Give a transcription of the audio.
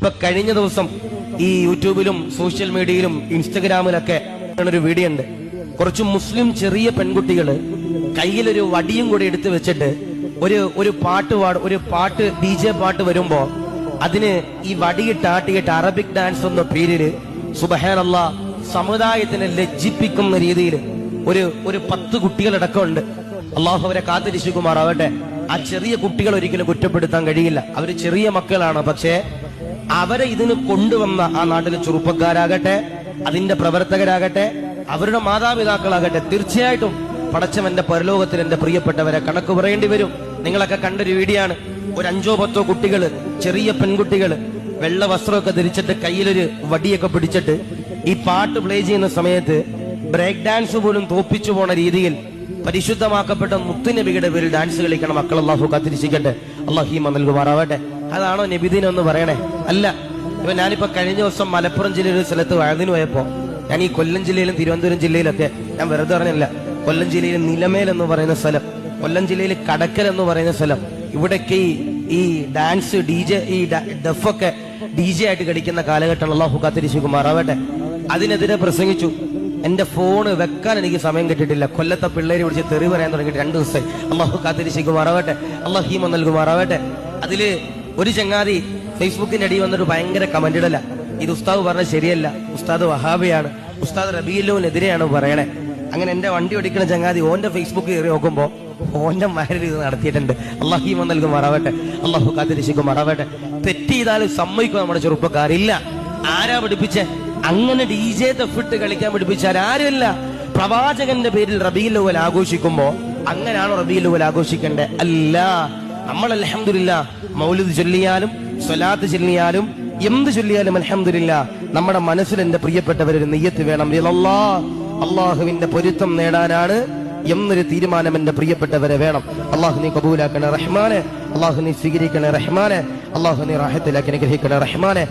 ഇപ്പൊ കഴിഞ്ഞ ദിവസം ഈ യൂട്യൂബിലും സോഷ്യൽ മീഡിയയിലും ഇൻസ്റ്റഗ്രാമിലൊക്കെ ഒരു വീഡിയോ ഉണ്ട്. കുറച്ച് മുസ്ലിം ചെറിയ പെൺകുട്ടികൾ കയ്യിലൊരു വടിയും കൂടി എടുത്തു വെച്ചിട്ട് ഒരു ഒരു പാട്ട് പാട് ഒരു പാട്ട് ഡി ജെ പാട്ട് വരുമ്പോ അതിന് ഈ വടിയിട്ടാട്ടിയിട്ട് അറബിക് ഡാൻസ് എന്ന പേരിൽ സുബഹാനല്ല സമുദായത്തിനെ ലജ്ജിപ്പിക്കുന്ന രീതിയിൽ ഒരു ഒരു പത്ത് കുട്ടികളടക്കമുണ്ട് അള്ളാഹു അവരെ കാത്തിരിശുകുമാറാവട്ടെ ആ ചെറിയ കുട്ടികൾ ഒരിക്കലും കുറ്റപ്പെടുത്താൻ കഴിയില്ല. അവർ ചെറിയ മക്കളാണ്. പക്ഷേ അവരെ ഇതിന് കൊണ്ടുവന്ന ആ നാട്ടിലെ ചെറുപ്പക്കാരാകട്ടെ അതിന്റെ പ്രവർത്തകരാകട്ടെ അവരുടെ മാതാപിതാക്കളാകട്ടെ തീർച്ചയായിട്ടും പടച്ചവന്റെ പരലോകത്തിൽ എന്റെ പ്രിയപ്പെട്ടവരെ കണക്ക് പറയേണ്ടി വരും. നിങ്ങളൊക്കെ കണ്ടൊരു വീഡിയോ ആണ് ഒരു അഞ്ചോ പത്തോ കുട്ടികൾ ചെറിയ പെൺകുട്ടികൾ വെള്ള വസ്ത്രമൊക്കെ ധരിച്ചിട്ട് കയ്യിലൊരു വടിയൊക്കെ പിടിച്ചിട്ട് ഈ പാട്ട് പ്ലേ ചെയ്യുന്ന സമയത്ത് ബ്രേക്ക് ഡാൻസ് പോലും തോപ്പിച്ചു പോണ രീതിയിൽ പരിശുദ്ധമാക്കപ്പെട്ട മുത്തുനബിയുടെ പേരിൽ ഡാൻസ് കളിക്കണം. മക്കൾ അള്ളാഹു കാത്തിരിച്ചിക്കട്ടെ അള്ളാഹീമ നൽകുമാറാവട്ടെ അതാണോ നബിദീൻ എന്ന് പറയണേ? അല്ല. ഇപ്പൊ ഞാനിപ്പോ കഴിഞ്ഞ ദിവസം മലപ്പുറം ജില്ലയിലെ ഒരു സ്ഥലത്ത് വഴുതിന് പോയപ്പോ ഞാൻ ഈ കൊല്ലം ജില്ലയിലും തിരുവനന്തപുരം ജില്ലയിലൊക്കെ ഞാൻ വെറുതെ പറഞ്ഞില്ല. കൊല്ലം ജില്ലയിൽ നിലമേൽ എന്ന് പറയുന്ന സ്ഥലം കൊല്ലം ജില്ലയിൽ കടക്കൽ എന്ന് പറയുന്ന സ്ഥലം ഇവിടൊക്കെ ഈ ഈ ഡാൻസ് ഡി ജെ ഈ ഡഫൊക്കെ ഡി ജെ ആയിട്ട് കളിക്കുന്ന കാലഘട്ടം അള്ളാഹു കാത്തിരിശുകുമാറാവട്ടെ അതിനെതിരെ പ്രസംഗിച്ചു. എന്റെ ഫോണ് വെക്കാൻ എനിക്ക് സമയം കിട്ടിയിട്ടില്ല. കൊല്ലത്തെ പിള്ളേരെ വിളിച്ച് തെറി പറയാൻ തുടങ്ങിയിട്ട് രണ്ടു ദിവസമായി. അള്ളാഹു കാത്തിരിശിക്കുമാറാവട്ടെ അള്ളാഹ് അള്ളാഹീമ നൽകുമാറാവട്ടെ അതിൽ ഒരു ചങ്ങാതി ഫേസ്ബുക്കിന്റെ അടി വന്നിട്ട് ഭയങ്കര കമന്റ് ഇടല. ഇത് ഉസ്താദ് പറഞ്ഞ ശരിയല്ല. ഉസ്താദ് വഹാബിയാണ്. ഉസ്താദ് റബീലോനെതിരെയാണ് പറയണേ. അങ്ങനെ എന്റെ വണ്ടി ഓടിക്കുന്ന ചങ്ങാതി ഓന്റെ ഫേസ്ബുക്ക് കയറി നോക്കുമ്പോ ഓന്റെ മഹരിൽ ഇത് നടത്തിയിട്ടുണ്ട്. അള്ളാഹിമ നൽകും മറവട്ടെ. അള്ളാഹു കാത്തിരിശിക്കും മറവട്ടെ. തെറ്റ് ചെയ്താലും സമ്മതിക്കും നമ്മുടെ ചെറുപ്പക്കാരില്ല ആരാ പഠിപ്പിച്ചേ? അങ്ങനെ ഡി ജെ തഫിട്ട് കളിക്കാൻ പഠിപ്പിച്ചാൽ ആരുമില്ല. പ്രവാചകന്റെ പേരിൽ റബീൽ ലോവൽ ആഘോഷിക്കുമ്പോ അങ്ങനെയാണോ റബീൽ ലോവൽ ആഘോഷിക്കേണ്ടത്? അല്ല. നമ്മൾ അലഹമില്ല മൗലിദ് ചൊല്ലിയാലും സ്വലാത്ത് ചൊല്ലിയാലും എന്ത് ചൊല്ലിയാലും അലഹമില്ല നമ്മുടെ മനസ്സിൽ എന്റെ പ്രിയപ്പെട്ടവരൊരു നെയ്യത്ത് വേണം. അള്ളാഹുവിന്റെ പൊരുത്തം നേടാനാണ് എന്നൊരു തീരുമാനം എന്റെ പ്രിയപ്പെട്ടവരെ വേണം. അള്ളാഹു നീ കബൂലാക്കണേ റഹ്മാനെ അള്ളാഹു നീ സ്വീകരിക്കണേ റഹ്മാനെ അള്ളാഹു നീ റാഹത്തിലാക്കി അനുഗ്രഹിക്കണേ റഹ്മാനെ.